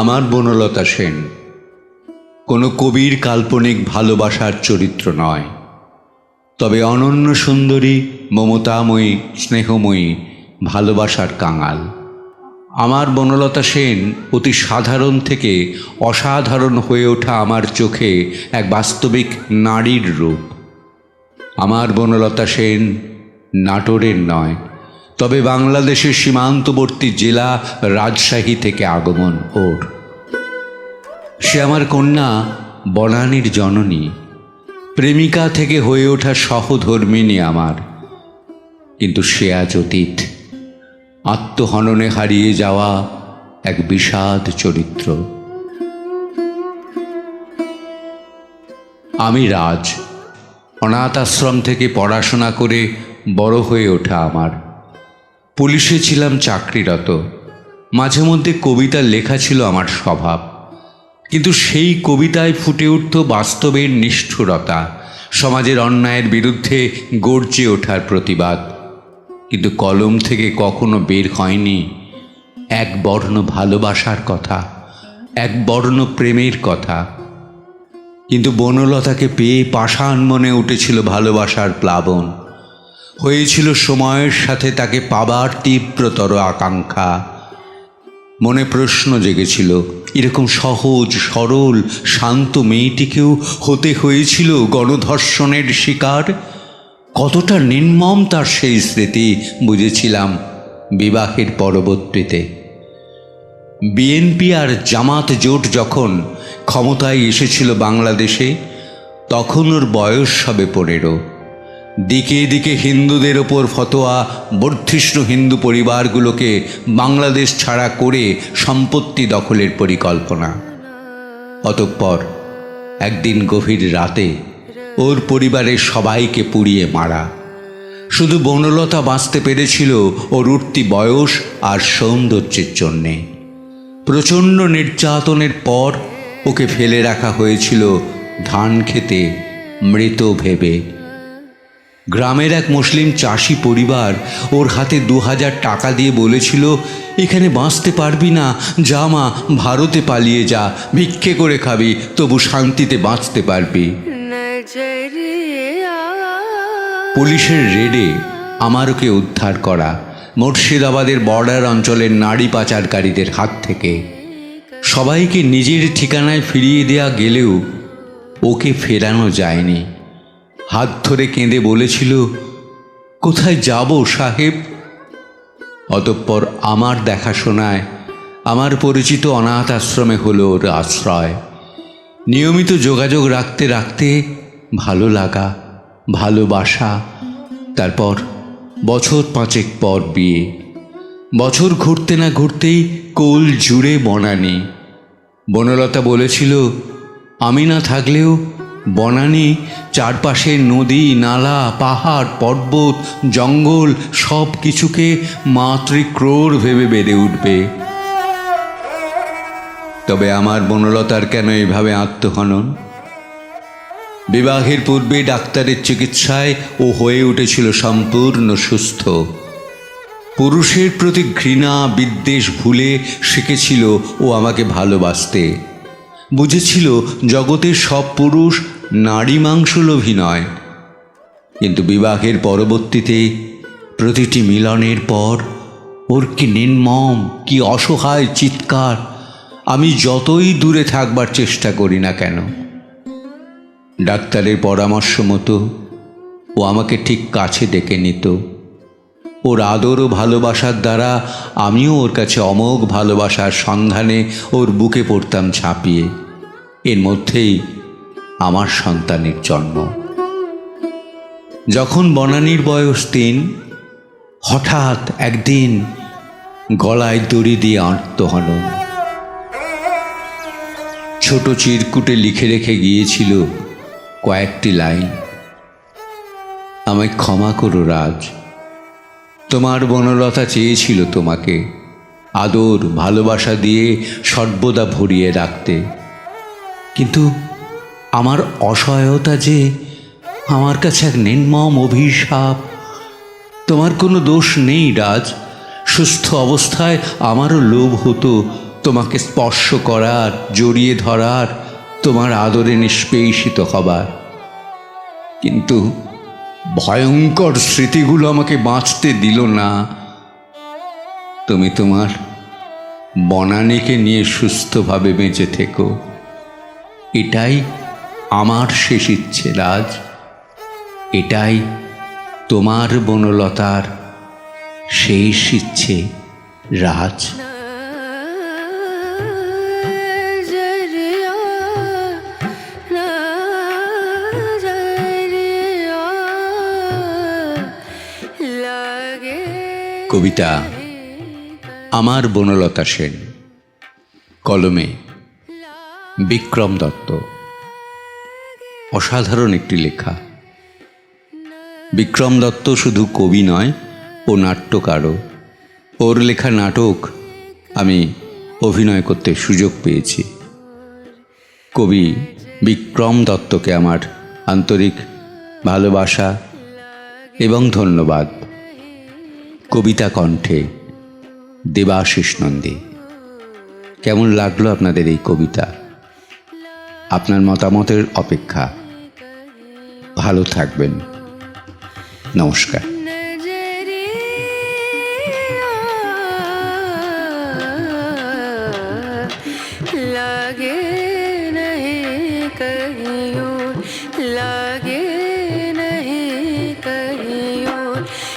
আমার বনলতা সেন, কোনো কবির কাল্পনিক ভালোবাসার চরিত্র নয়। তবে অনন্য সুন্দরী, মমতাময়ী, স্নেহময়ী, ভালোবাসার কাঙাল। আমার বনলতা সেন অতি সাধারণ থেকে অসাধারণ হয়ে ওঠা আমার চোখে এক বাস্তবিক নারীর রূপ। আমার বনলতা সেন নাটোরের নয়। তবে বাংলাদেশের সীমান্তবর্তী জেলা রাজশাহী থেকে আগমন ওর। সে আমার কন্যা বনানীর জননী, প্রেমিকা থেকে হয়ে ওঠা সহধর্মিনী আমার। কিন্তু সে আজ অতীত, আত্মহননে হারিয়ে যাওয়া এক বিষাদ চরিত্র। আমি রাজ অনাথ আশ্রম থেকে পড়াশোনা করে বড় হয়ে ওঠা আমার। পুলিশে ছিলাম চাকরিরত। মাঝে মধ্যে কবিতা লেখা ছিল আমার স্বভাব। কিন্তু সেই কবিতায় ফুটে উঠত বাস্তবের নিষ্ঠুরতা, সমাজের অন্যায়ের বিরুদ্ধে গর্জে ওঠার প্রতিবাদ। কিন্তু কলম থেকে কখনো বের হয়নি। এক বর্ণ ভালোবাসার কথা, এক বর্ণ প্রেমের কথা। কিন্তু বনলতাকে পেয়ে পাষাণ মনে উঠেছিল ভালোবাসার প্লাবন। হয়েছিল সময়ের সাথে তাকে পাবার তীব্রতর আকাঙ্ক্ষা। মনে প্রশ্ন জেগেছিল, এরকম সহজ, সরল, শান্ত মেয়েটিকেও হতে হয়েছিল গণধর্ষণের শিকার? কতটা নির্মম তার সেই স্মৃতি বুঝেছিলাম বিবাহের পরবর্তীতে। বিএনপি আর জামাত জোট যখন ক্ষমতায় এসেছিল বাংলাদেশে, তখন ওর বয়স হবে পনেরো। দিকে দিকে হিন্দুদের ওপর ফতোয়া বর্ধিষ্ণু হিন্দু পরিবারগুলোকে বাংলাদেশ ছাড়া করে সম্পত্তি দখলের পরিকল্পনা। অতঃপর একদিন গভীর রাতে ওর পরিবারের সবাইকে পুড়িয়ে মারা। শুধু বনলতা বাঁচতে পেরেছিল ওর উঠতি বয়স আর সৌন্দর্যের জন্যে। প্রচণ্ড নির্যাতনের পর ওকে ফেলে রাখা হয়েছিল ধান খেতে মৃত ভেবে। গ্রামের এক মুসলিম চাষি পরিবার ওর হাতে দু হাজার টাকা দিয়ে বলেছিল, এখানে বাঁচতে পারবি না, যা মা, ভারতে পালিয়ে যা, ভিক্ষে করে খাবি, তবু শান্তিতে বাঁচতে পারবি। পুলিশের রেডে আমারকে উদ্ধার করা মুর্শিদাবাদের বর্ডার অঞ্চলের নারী পাচারকারীদের হাত থেকে। সবাইকে নিজের ঠিকানায় ফিরিয়ে দেয়া গেলেও ওকে ফেরানো যায়নি। হাত ধরে কেঁদে বলেছিল, কোথায় যাব সাহেব? অতঃপর আমার দেখাশোনায় আমার পরিচিত অনাথ আশ্রমে হলো ওর আশ্রয়। নিয়মিত যোগাযোগ রাখতে রাখতে ভালো লাগা ভালোবাসা তারপর বছর পাঁচেক পর বিয়ে। বছর ঘুরতে না ঘুরতেই কোল জুড়ে বনানি। বনলতা বলেছিল, আমি না থাকলেও বনানি, চারপাশে নদী, নালা, পাহাড়, পর্বত, জঙ্গল সব কিছুকে মাতৃক্রোড় ভেবে বেড়ে উঠবে। তবে আমার বনলতার কেন এভাবে আত্মহনন? বিবাহের পূর্বে ডাক্তারের চিকিৎসায় ও হয়ে উঠেছিল সম্পূর্ণ সুস্থ। পুরুষের প্রতি ঘৃণা, বিদ্বেষ ভুলে শিখেছিল ও আমাকে ভালোবাসতে। বুঝেছিল জগতের সব পুরুষ নারী মাংসলোভী নয়। কিন্তু বিবাহের পরবর্তীতে প্রতিটি মিলনের পর ওর কি নির্মম, কি অসহায় চিৎকার, আমি যতই দূরে থাকবার চেষ্টা করি না কেন। ডাক্তারের পরামর্শ মতো ও আমাকে ঠিক কাছে ডেকে নিত। ওর আদর ও ভালোবাসার দ্বারা আমিও ওর কাছে অমোঘ ভালোবাসার সন্ধানে ওর বুকে পড়তাম ঝাঁপিয়ে। এর মধ্যেই আমার সন্তানের জন্ম। যখন বনানীর বয়স তিন, হঠাৎ একদিন গলায় দড়ি দিয়ে আত্মহনন ছোট চিরকুটে লিখে রেখে গিয়েছিল কয়েকটি লাইন। আমায় ক্ষমা করো রাজ, তোমার বনলতা চেয়েছিল তোমাকে আদর, ভালোবাসা দিয়ে সর্বদা ভরিয়ে রাখতে। কিন্তু আমার অসহায়তা যে আমার কাছে এক নির্মম অভিশাপ, তোমার কোনো দোষ নেই রাজ। সুস্থ অবস্থায় আমারও লোভ হতো তোমাকে স্পর্শ করার, জড়িয়ে ধরার, তোমার আদরে নিষ্পেষিত হবার। কিন্তু ভয়ঙ্কর স্মৃতিগুলো আমাকে বাঁচতে দিল না। তুমি তোমার বনানীকে নিয়ে সুস্থভাবে বেঁচে থেকো। এটাই আমার শেষ ইচ্ছে রাজ। এটাই তোমার বনলতার শেষ ইচ্ছে রাজ। কবিতা, আমার বনলতা সেন, কলমে। বিক্রম দত্ত। অসাধারণ একটি লেখা। বিক্রম দত্ত শুধু কবি নয়, ও নাট্যকারও। ওর লেখা নাটক আমি অভিনয় করতে সুযোগ পেয়েছি। কবি বিক্রম দত্তকে আমার আন্তরিক ভালোবাসা এবং ধন্যবাদ। কবিতা কণ্ঠে দেবাশিস নন্দী। কেমন লাগল আপনাদের এই কবিতা? আপনার মতামতের অপেক্ষা ভালো থাকবেন নমস্কার नजरिया लगे नहीं कहीं और लगे नहीं कहीं और लगे